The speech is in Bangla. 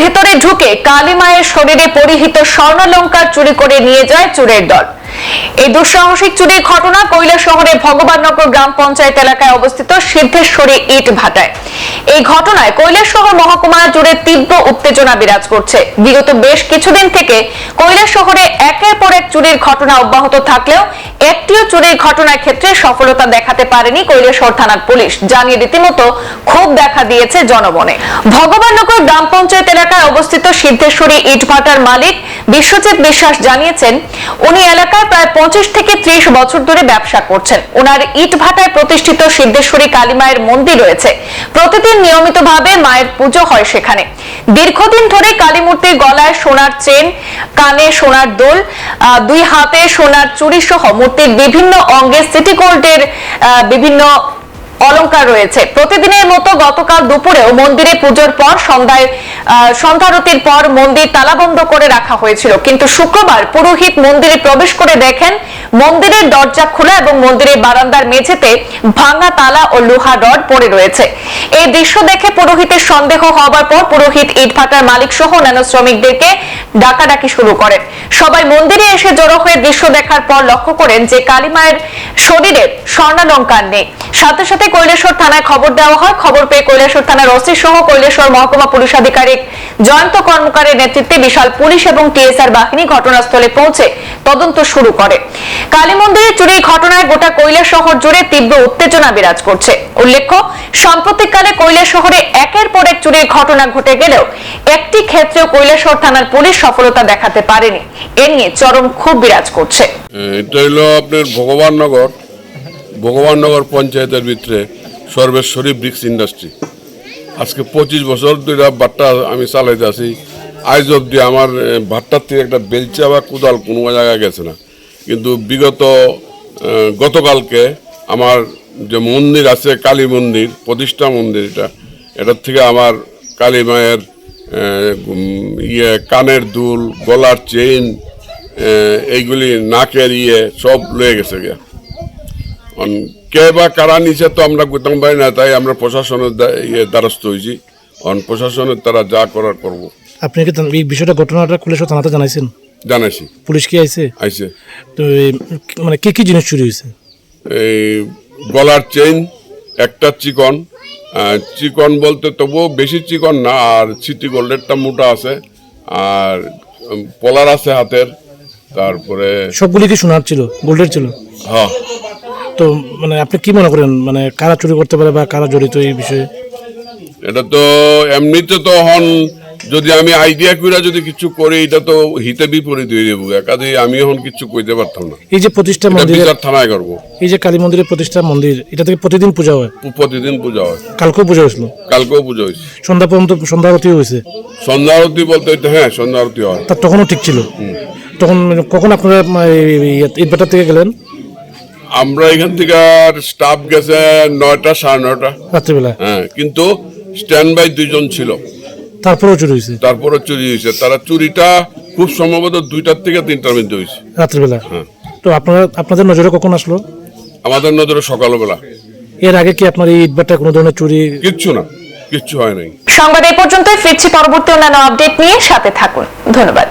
ভেতরে ঢুকে কালী মায়ের শরীরে পরিহিত স্বর্ণালঙ্কার চুরি করে নিয়ে যায় চোরের দল। এই দুঃসাহসিক চুরির ঘটনা কৈলা শহরের ভগবাননগর গ্রাম পঞ্চায়েত এলাকায় অবস্থিত সিদ্ধেশ্বরী ইট ভাটায়। এই ঘটনায় কৈলাসহর মহকুমা জুড়ে তীব্র উত্তেজনা বিরাজ করছে। বিগত বেশ কিছুদিন থেকে কৈলাস শহরে একের পর এক চুরির ঘটনা অব্যাহত থাকলেও একটিও চুরির ঘটনার ক্ষেত্রে সফলতা দেখাতে পারেনি কৈলাসহর থানার পুলিশ। জানিয়ে রীতিমতো ক্ষোভ দেখা দিয়েছে জনমনে। ভগবাননগর গ্রাম পঞ্চায়েত এলাকায় অবস্থিত সিদ্ধেশ্বরী ইটভাটার মালিক বিশ্বজিৎ বিশ্বাস জানিয়েছেন, উনি এলাকায় প্রায় পঁচিশ থেকে ত্রিশ বছর ধরে ব্যবসা করছেন। ওনার ইট ভাটায় প্রতিষ্ঠিত সিদ্ধেশ্বরী কালী মায়ের মন্দির রয়েছে। প্রতিদিন নিয়মিতভাবে মায়ের পুজো হয় সেখানে। দীর্ঘদিন ধরে কালী মূর্তির গলায় সোনার চেন, কানে সোনার দোল দুই হাতে সোনার চুরি সহ মূর্তির বিভিন্ন অঙ্গে সিটি গোল্ডের বিভিন্ন অলংকার রয়েছে। প্রতিদিনের মতো গতকাল দুপুরেও মন্দিরে পুজোর পর সন্ধ্যায় সন্ধ্যারতির পর মন্দির তালাবন্ধ করে রাখা হয়েছিল। কিন্তু শুক্রবার পুরোহিত মন্দিরে প্রবেশ করে দেখেন মন্দিরের দরজা খোলা এবং মন্দিরের বারান্দার মেঝেতে ভাঙা তালা ও লোহা রড পড়ে রয়েছে। এই দৃশ্য দেখে পুরোহিতের সন্দেহ হওয়ার পর পুরোহিত ইটভাটার মালিক সহ অন্যান্য শ্রমিকদেরকে ডাকাডাকি শুরু করেন। সবাই মন্দিরে এসে জড়ো হয়ে দৃশ্য দেখার পর লক্ষ্য করেন যে কালী মায়ের শরীরে স্বর্ণালঙ্কার নেই। সাথে সাথে কৈলাসর থানায় খবর দেওয়া হয়। খবর পেয়ে কৈলাসর থানার ওসি সহ কৈলেশ্বর মহকুমা পুলিশ আধিকারিক জয়ন্ত কর্মকারের নেতৃত্বে বিশাল পুলিশ এবং টিএসআর বাহিনী ঘটনাস্থলে পৌঁছে তদন্ত শুরু করে। কালী মন্দিরে চুরির ঘটনায় গোটা কৈলাস শহর জুড়ে তীব্র উত্তেজনা বিরাজ করছে। উল্লেখ্য, সাম্প্রতিককালে কৈলাস শহরে একের পর এক চুরির ঘটনা ঘটে গেলেও একটি ক্ষেত্রেও কৈলাসহর থানার পুলিশ সফলতা দেখাতে পারেনি। এ নিয়ে চরম ক্ষোভ বিরাজ করছে। এটা হলো আপনার ভগবাননগর ভগবাননগর পঞ্চায়েতের ভিতরে সর্বেশ্বরী ব্রিক্স ইন্ডাস্ট্রি। আজকে পঁচিশ বছর ধরে বাট্টা আমি চালাইতে আছি। আজ অবধি আমার ভাট্টার থেকে একটা বেলচা বা কোদাল কোনো জায়গায় গেছে না। কিন্তু বিগত গতকালকে আমার যে মন্দির আছে, কালী মন্দির, প্রতিষ্ঠা মন্দির এটা, এটার থেকে আমার কালী মায়ের ইয়ে কানের দুল, গলার চেইন এইগুলি নাকের ইয়ে সব লয়ে গেছে গিয়া। কে বা কারা নিচে তো আমরা গুতাম পারি না, তাই আমরা প্রশাসনের ইয়ে দ্বারস্থ হয়েছি অন, প্রশাসনের তারা যা করার করব। আপনি কি এই বিষয়টা ঘটনাটা খুলে থানাতে জানাইছেন? জানাইছি। পুলিশ কি আইছে? আইছে। তো মানে কি কি জিনিস চুরি হয়েছে এই গলার চেইন একটা চিকন। চিকন বলতে তবুও বেশি চিকন না আর সিটি গোল্ডেরটা মোটা আছে। আর পলার আছে হাতের। তারপরে সবগুলি কি সোনার ছিল? গোল্ডের ছিল? হ্যাঁ। তো মানে আপনি কি মনে করেন মানে কারা চুরি করতে পারে বা কারা জড়িত এই বিষয়ে? এটা তো এমনিতে তো হন যদি আমি আইডিয়া করে যদি কিছু করি এটা তো হিতে বিপরীত হয়ে যাব। একাধি আমি এখন কিছু কইতে পারতাম না। এই যে প্রতিষ্ঠা মন্দিরে থানায় করব। এই যে কালী মন্দিরের প্রতিষ্ঠা মন্দির এটা থেকে প্রতিদিন পূজা হয়? প্রতিদিন পূজা হয়। কালকেও পূজা হয়েছিল? কালকেও পুজো হয়েছে। সন্ধ্যা পর্যন্ত সন্ধ্যা আরতি হয়েছে? সন্ধ্যা আরতি বলতে হ্যাঁ সন্ধ্যা আরতি হয়। তার তখনও ঠিক ছিল? তখন কখন আপনারা ইটভাটার থেকে গেলেন? আমরা এখান থেকে স্টাফ গেছে নয়টা সাড়ে নয়টা। রাত্রিবেলা হ্যাঁ কিন্তু স্ট্যান্ড বাই দুইজন ছিল। তারপরেও চুরি হয়েছে? তারপরে চুরি হয়েছে। তারা চুরিটা খুব সম্ভবত দুইটার থেকে তিনটার মধ্যে হয়েছে। রাত্রিবেলা? হ্যাঁ। তো আপনারা আপনাদের নজরে কখন আসলো? আমাদের নজরে সকালবেলা। এর আগে কি আপনার এই ইটভাটা কোনো ধরনের চুরি কিচ্ছু না। কিচ্ছু হয় নাই। সংবাদ এই পর্যন্তই। ফিরছি পরবর্তী অন্যান্য আপডেট নিয়ে। সাথে থাকুন। ধন্যবাদ।